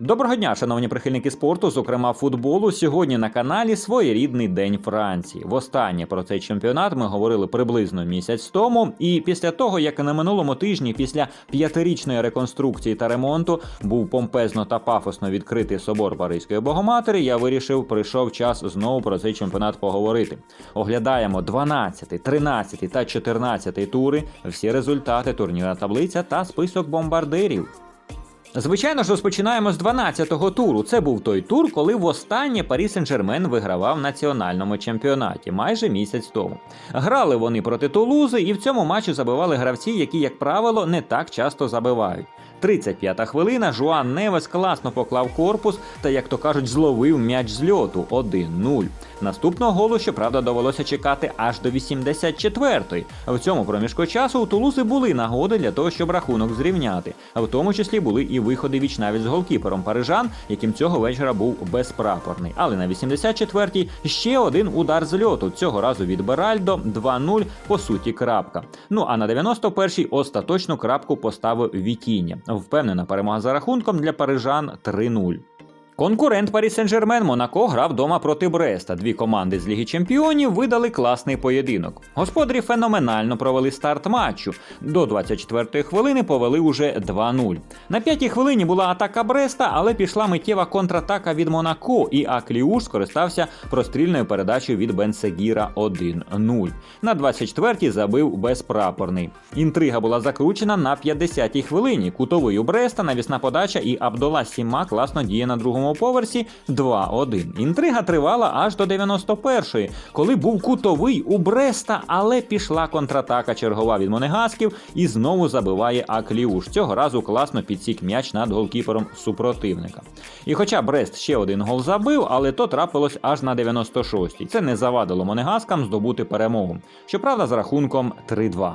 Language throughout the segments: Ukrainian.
Доброго дня, шановні прихильники спорту, зокрема футболу. Сьогодні на каналі своєрідний день Франції. Востаннє про цей чемпіонат ми говорили приблизно місяць тому. І після того, як на минулому тижні, після п'ятирічної реконструкції та ремонту, був помпезно та пафосно відкритий собор Паризької Богоматері, я вирішив, прийшов час знову про цей чемпіонат поговорити. Оглядаємо 12, 13 та 14 тури, всі результати, турнірна таблиця та список бомбардирів. Звичайно ж, розпочинаємо з 12-го туру. Це був той тур, коли востаннє Парі Сен-Жермен вигравав в національному чемпіонаті майже місяць тому. Грали вони проти Тулузи, і в цьому матчі забивали гравці, які, як правило, не так часто забивають. 35-та хвилина Жуан Невес класно поклав корпус та, як то кажуть, зловив м'яч з льоту 1-0. Наступного голу, щоправда, довелося чекати аж до 84-ї. В цьому проміжку часу у Тулузи були нагоди для того, щоб рахунок зрівняти. В тому числі були і виходи вічнавість з голкіпером парижан, яким цього вечора був безпрапорний. Але на 84-й ще один удар з льоту. Цього разу від Беральдо 2-0, по суті, крапка. Ну а на 91-й остаточну крапку поставив Вітіння. Впевнена перемога за рахунком для парижан 3-0. Конкурент Парі Сен-Жермен Монако грав вдома проти Бреста. Дві команди з Ліги Чемпіонів видали класний поєдинок. Господарі феноменально провели старт матчу. До 24-ї хвилини повели уже 2-0. На п'ятій хвилині була атака Бреста, але пішла миттєва контратака від Монако, і Акліуш скористався прострільною передачею від Бенсегіра 1-0. На 24-й забив безпрапорний. Інтрига була закручена на 50-й хвилині. Кутовий у Бреста, навісна подача і Абдола Сіма класно діє на другому поверсі 2-1. Інтрига тривала аж до 91-ї, коли був кутовий у Бреста, але пішла контратака чергова від Монегасків і знову забиває Акліуш. Цього разу класно підсік м'яч над голкіпером супротивника. І хоча Брест ще один гол забив, але то трапилось аж на 96-й. Це не завадило Монегаскам здобути перемогу. Щоправда, з рахунком 3-2.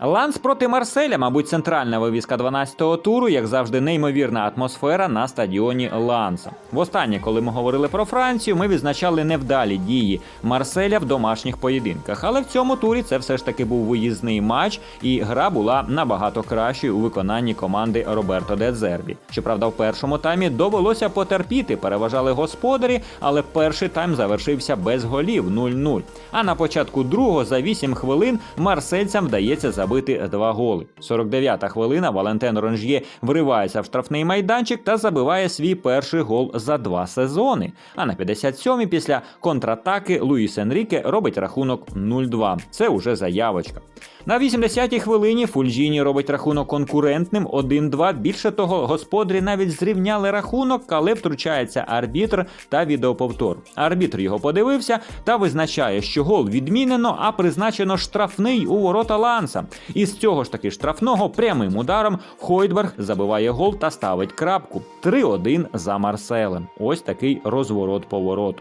Ланс проти Марселя, мабуть, центральна вивіска 12-го туру, як завжди, неймовірна атмосфера на стадіоні Ланса. Востаннє, коли ми говорили про Францію, ми відзначали невдалі дії Марселя в домашніх поєдинках. Але в цьому турі це все ж таки був виїзний матч, і гра була набагато кращою у виконанні команди Роберто Дедзербі. Щоправда, в першому таймі довелося потерпіти, переважали господарі, але перший тайм завершився без голів 0-0. А на початку другого за 8 хвилин марсельцям вдається забити два голи. 49-та хвилина Валентен Ронж'є вривається в штрафний майданчик та забиває свій перший гол за два сезони. А на 57-й після контратаки Луїс Енріке робить рахунок 0-2. Це уже заявочка. На 80-й хвилині Фульджіні робить рахунок конкурентним 1-2. Більше того, господарі навіть зрівняли рахунок, але втручається арбітр та відеоповтор. Арбітр його подивився та визначає, що гол відмінено, а призначено штрафний у ворота Ланса. І з цього ж таки штрафного прямим ударом Хойдберг забиває гол та ставить крапку. 3-1 за Марселем. Ось такий розворот-поворот.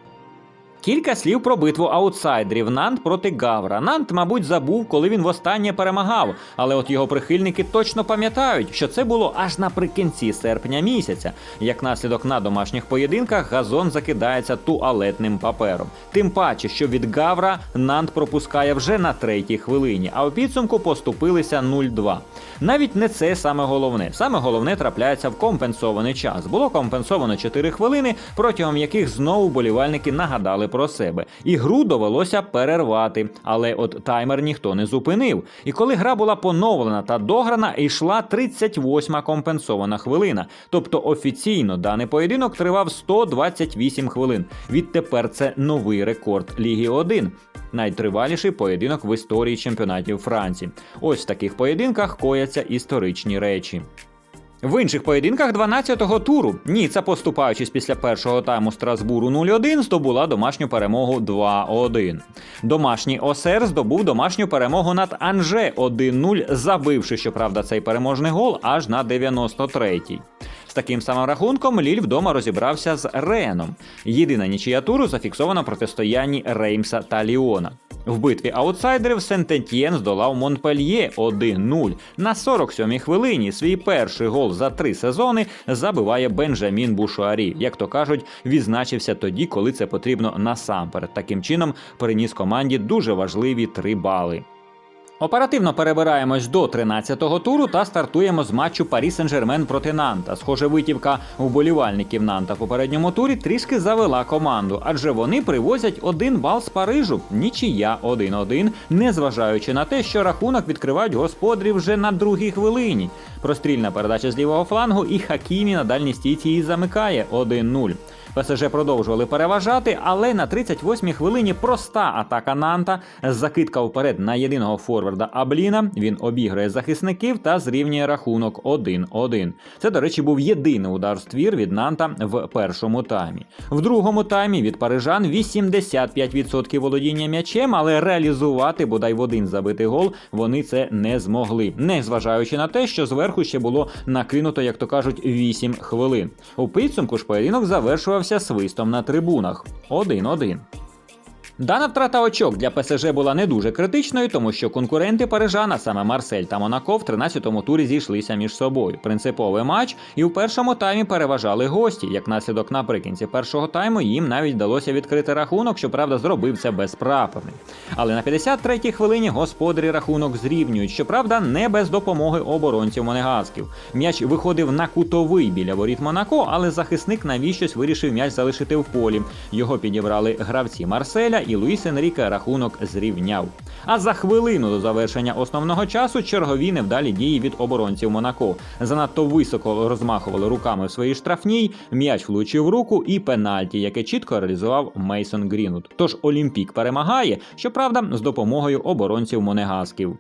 Кілька слів про битву аутсайдерів Нант проти Гавра. Нант, мабуть, забув, коли він востаннє перемагав, але от його прихильники точно пам'ятають, що це було аж наприкінці серпня місяця. Як наслідок на домашніх поєдинках газон закидається туалетним папером. Тим паче, що від Гавра Нант пропускає вже на третій хвилині, а у підсумку поступилися 0-2. Навіть не це саме головне. Саме головне трапляється в компенсований час. Було компенсовано 4 хвилини, протягом яких знову болівальники нагадали про себе. І гру довелося перервати, але от таймер ніхто не зупинив. І коли гра була поновлена та дограна, йшла 38-ма компенсована хвилина. Тобто офіційно даний поєдинок тривав 128 хвилин. Відтепер це новий рекорд Ліги 1. Найтриваліший поєдинок в історії чемпіонатів Франції. Ось в таких поєдинках кояться історичні речі. В інших поєдинках 12-го туру Ніца, поступаючись після першого тайму Страсбуру 0-1, здобула домашню перемогу 2-1. Домашній Осер здобув домашню перемогу над Анже 1-0, забивши, щоправда, цей переможний гол аж на 93-й. Таким самим рахунком Ліль вдома розібрався з Реном. Єдина нічия туру зафіксована протистоянні Реймса та Ліона. В битві аутсайдерів Сент-Етьєн здолав Монпельє 1-0. На 47-й хвилині свій перший гол за три сезони забиває Бенджамін Бушуарі. Як то кажуть, відзначився тоді, коли це потрібно насамперед. Таким чином приніс команді дуже важливі три бали. Оперативно перебираємось до 13-го туру та стартуємо з матчу Парі Сен-Жермен проти Нанта. Схоже, витівка вболівальників Нанта в попередньому турі трішки завела команду, адже вони привозять один бал з Парижу. Нічия 1-1, незважаючи на те, що рахунок відкривають господарі вже на другій хвилині. Прострільна передача з лівого флангу і Хакімі на дальній стійці її замикає 1-0. ПСЖ продовжували переважати, але на 38-й хвилині проста атака Нанта, закидка вперед на єдиного форварда Абліна. Він обіграє захисників та зрівнює рахунок 1-1. Це, до речі, був єдиний удар ствір від Нанта в першому таймі. В другому таймі від парижан 85% володіння м'ячем, але реалізувати бодай в один забитий гол вони це не змогли, незважаючи на те, що зверху ще було накинуто, як то кажуть, 8 хвилин. У підсумку ж поєдинок завершувався свистом на трибунах 1-1. Дана втрата очок для ПСЖ була не дуже критичною, тому що конкуренти Парижана, саме Марсель та Монако, в 13-му турі зійшлися між собою. Принциповий матч, і в першому таймі переважали гості. Як наслідок наприкінці першого тайму їм навіть вдалося відкрити рахунок, щоправда, зробив це безправний. Але на 53-й хвилині господарі рахунок зрівнюють, щоправда, не без допомоги оборонців монегасків. М'яч виходив на кутовий біля воріт Монако, але захисник навіщось вирішив м'яч залишити в полі. Його підібрали гравці Марселя і Луїс Енріке рахунок зрівняв. А за хвилину до завершення основного часу чергові невдалі дії від оборонців Монако. Занадто високо розмахували руками в своїй штрафній, м'яч влучив руку і пенальті, яке чітко реалізував Мейсон Грінут. Тож Олімпік перемагає, щоправда, з допомогою оборонців Монегасків.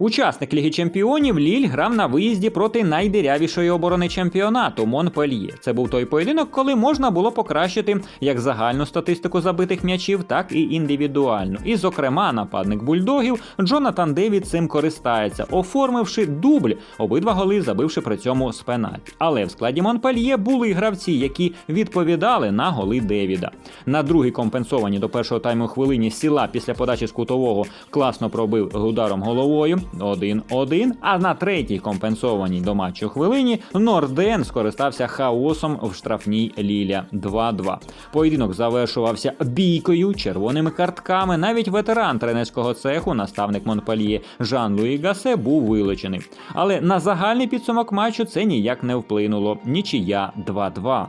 Учасник Ліги Чемпіонів Ліль грав на виїзді проти найдирявішої оборони чемпіонату Монпельє. Це був той поєдинок, коли можна було покращити як загальну статистику забитих м'ячів, так і індивідуальну. І, зокрема, нападник бульдогів Джонатан Девід цим користається, оформивши дубль, обидва голи забивши при цьому з пенальті. Але в складі Монпельє були гравці, які відповідали на голи Девіда. На другій компенсовані до першого тайму хвилині сіла після подачі з кутового класно пробив ударом головою. 1-1, а на третій компенсованій до матчу хвилині Норден скористався хаосом в штрафній Ліля 2-2. Поєдинок завершувався бійкою, червоними картками. Навіть ветеран тренерського цеху, наставник Монпельє Жан Луї Гасе, був вилучений. Але на загальний підсумок матчу це ніяк не вплинуло. Нічия 2-2.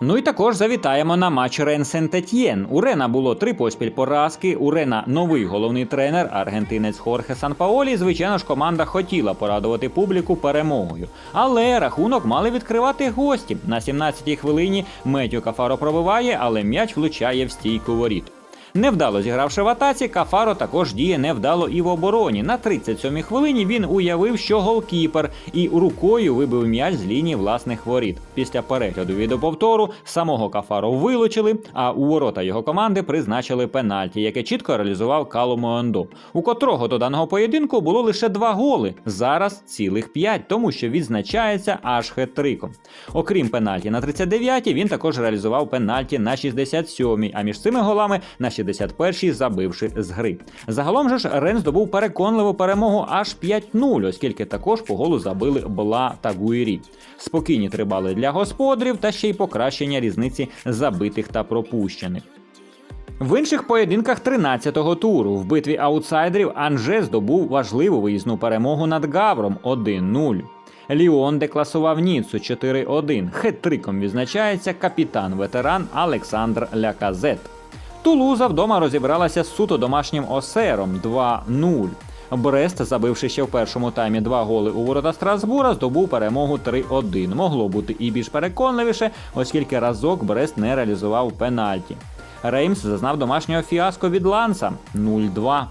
Ну і також завітаємо на матч Рен Сентетьєн. У Рена було три поспіль поразки. У Рена новий головний тренер, аргентинець Хорхе Санпаолі. Звичайно ж, команда хотіла порадувати публіку перемогою. Але рахунок мали відкривати гості. На 17-й хвилині Метю Кафаро пробиває, але м'яч влучає в стійку воріт. Невдало зігравши в атаці, Кафаро також діє невдало і в обороні. На 37-й хвилині він уявив, що голкіпер, і рукою вибив м'яч з лінії власних воріт. Після перегляду відеоповтору самого Кафаро вилучили, а у ворота його команди призначили пенальті, яке чітко реалізував Калу Моендо, у котрого до даного поєдинку було лише два голи. Зараз цілих п'ять, тому що відзначається аж хет-триком. Окрім пенальті на 39-й, він також реалізував пенальті на 67-й, а між цими голами на 61-й забивши з гри. Загалом же ж Рен здобув переконливу перемогу аж 5-0, оскільки також по голу забили Бла та Гуєрі. Спокійні три бали для господарів та ще й покращення різниці забитих та пропущених. В інших поєдинках 13-го туру в битві аутсайдерів Анже здобув важливу виїзну перемогу над Гавром 1-0. Ліон декласував Ніцу 4-1. Хет-триком відзначається капітан-ветеран Олександр Ляказет. Тулуза вдома розібралася з суто домашнім осером 2-0. Брест, забивши ще в першому таймі два голи у ворота Страсбура, здобув перемогу 3-1. Могло бути і більш переконливіше, оскільки разок Брест не реалізував пенальті. Реймс зазнав домашнього фіаско від Ланса 0-2.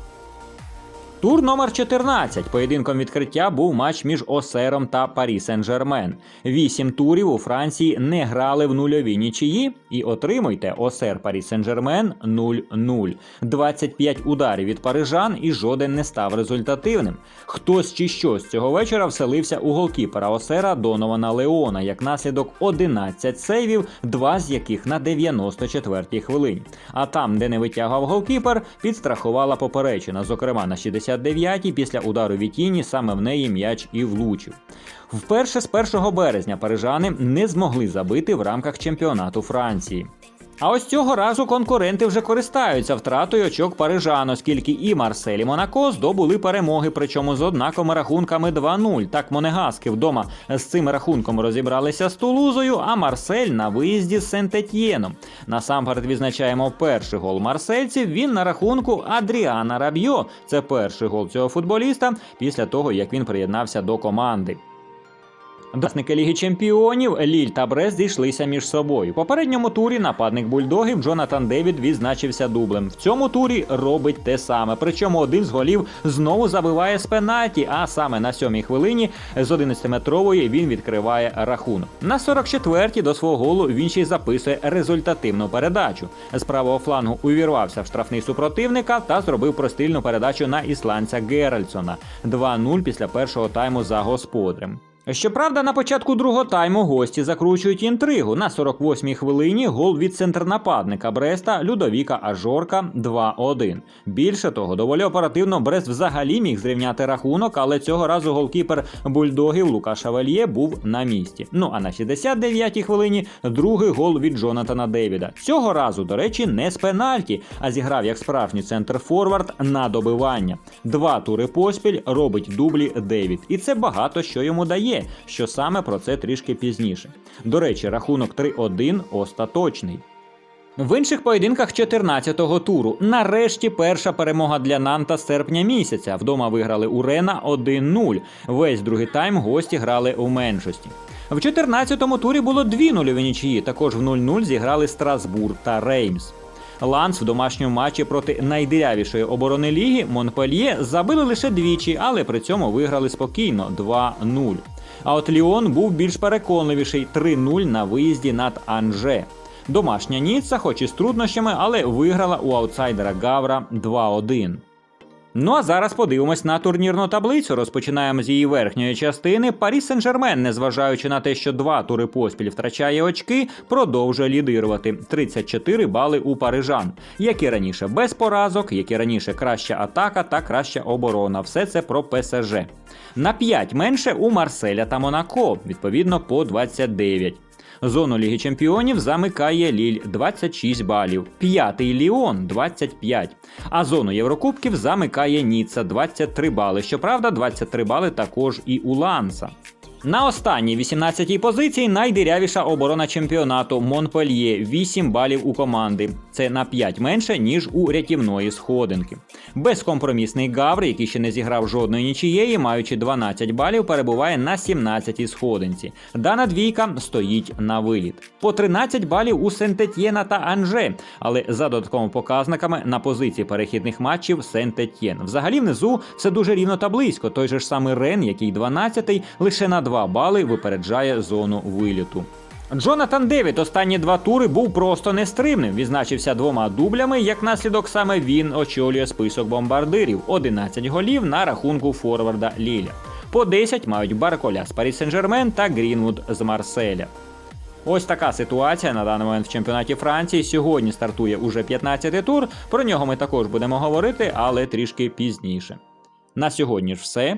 Тур номер 14 поєдинком відкриття був матч між Осером та Парі Сен-Жермен. Вісім турів у Франції не грали в нульові нічиї. І отримуйте Осер Парі Сен-Жермен 0-0. 25 ударів від парижан і жоден не став результативним. Хтось чи щось цього вечора вселився у голкіпера Осера Донована Леона як наслідок 11 сейвів, два з яких на 94-й хвилині. А там, де не витягав голкіпер, підстрахувала поперечина, зокрема на 69-й після удару Вітіні саме в неї м'яч і влучив. Вперше з 1 березня парижани не змогли забити в рамках чемпіонату Франції. А ось цього разу конкуренти вже користаються втратою очок парижан, оскільки і Марсель, і Монако здобули перемоги, причому з однаковими рахунками 2-0. Так монегаски вдома з цим рахунком розібралися з Тулузою, а Марсель на виїзді з Сент-Етьєном. Насамперед відзначаємо перший гол марсельців. Він на рахунку Адріана Рабьо. Це перший гол цього футболіста після того, як він приєднався до команди. Власники Ліги Чемпіонів Ліль та Брест зійшлися між собою. В попередньому турі нападник бульдогів Джонатан Девід відзначився дублем. В цьому турі робить те саме. Причому один з голів знову забиває з пенальті, а саме на сьомій хвилині з 11-метрової він відкриває рахунок. На 44-й до свого голу він ще й записує результативну передачу. З правого флангу увірвався в штрафний супротивника та зробив простильну передачу на ісландця Геральдсона. 2-0 після першого тайму за господарем. Щоправда, на початку другого тайму гості закручують інтригу. На 48-й хвилині гол від центрнападника Бреста Людовіка Ажорка 2-1. Більше того, доволі оперативно Брест взагалі міг зрівняти рахунок, але цього разу голкіпер бульдогів Лука Шавельє був на місці. Ну а на 69-й хвилині другий гол від Джонатана Девіда. Цього разу, до речі, не з пенальті, а зіграв як справжній центр форвард на добивання. Два тури поспіль робить дублі Девід, і це багато що йому дає що саме про це трішки пізніше. До речі, рахунок 3-1 остаточний. В інших поєдинках 14-го туру нарешті перша перемога для Нанта з серпня місяця. Вдома виграли у Рена 1-0. Весь другий тайм гості грали у меншості. В 14-му турі було дві нульові нічиї. Також в 0-0 зіграли Страсбур та Реймс. Ланс в домашньому матчі проти найдирявішої оборони ліги Монпельє забили лише двічі, але при цьому виграли спокійно 2-0. А от Ліон був більш переконливіший 3-0 на виїзді над Анже. Домашня Ніцца, хоч і з труднощами, але виграла у аутсайдера Гавра 2-1. Ну а зараз подивимось на турнірну таблицю. Розпочинаємо з її верхньої частини. Парі Сен-Жермен, незважаючи на те, що два тури поспіль втрачає очки, продовжує лідирувати 34 бали у парижан. Як і раніше без поразок, як і раніше краща атака та краща оборона. Все це про ПСЖ. На 5 менше у Марселя та Монако, відповідно по 29. Зону Ліги Чемпіонів замикає Ліль 26 балів, п'ятий Ліон 25. А зону Єврокубків замикає Ніцца 23 бали. Щоправда, 23 бали також і у Ланса. На останній 18-й позиції найдирявіша оборона чемпіонату Монпельє 8 балів у команди. Це на 5 менше, ніж у рятівної сходинки. Безкомпромісний Гавр, який ще не зіграв жодної нічієї, маючи 12 балів, перебуває на 17-й сходинці. Дана двійка стоїть на виліт. По 13 балів у Сент-Етьєна та Анже, але за додатковими показниками на позиції перехідних матчів Сент-Етьєн. Взагалі внизу все дуже рівно та близько. Той же ж самий Рен, який 12-й, лише на 2 бали випереджає зону виліту. Джонатан Девід останні два тури був просто нестримним. Відзначився двома дублями. Як наслідок саме він очолює список бомбардирів: 11 голів на рахунку форварда Ліля. По 10 мають Барколя з Парі Сен-Жермен та Грінвуд з Марселя. Ось така ситуація на даний момент в чемпіонаті Франції. Сьогодні стартує уже 15-й тур. Про нього ми також будемо говорити, але трішки пізніше. На сьогодні ж все.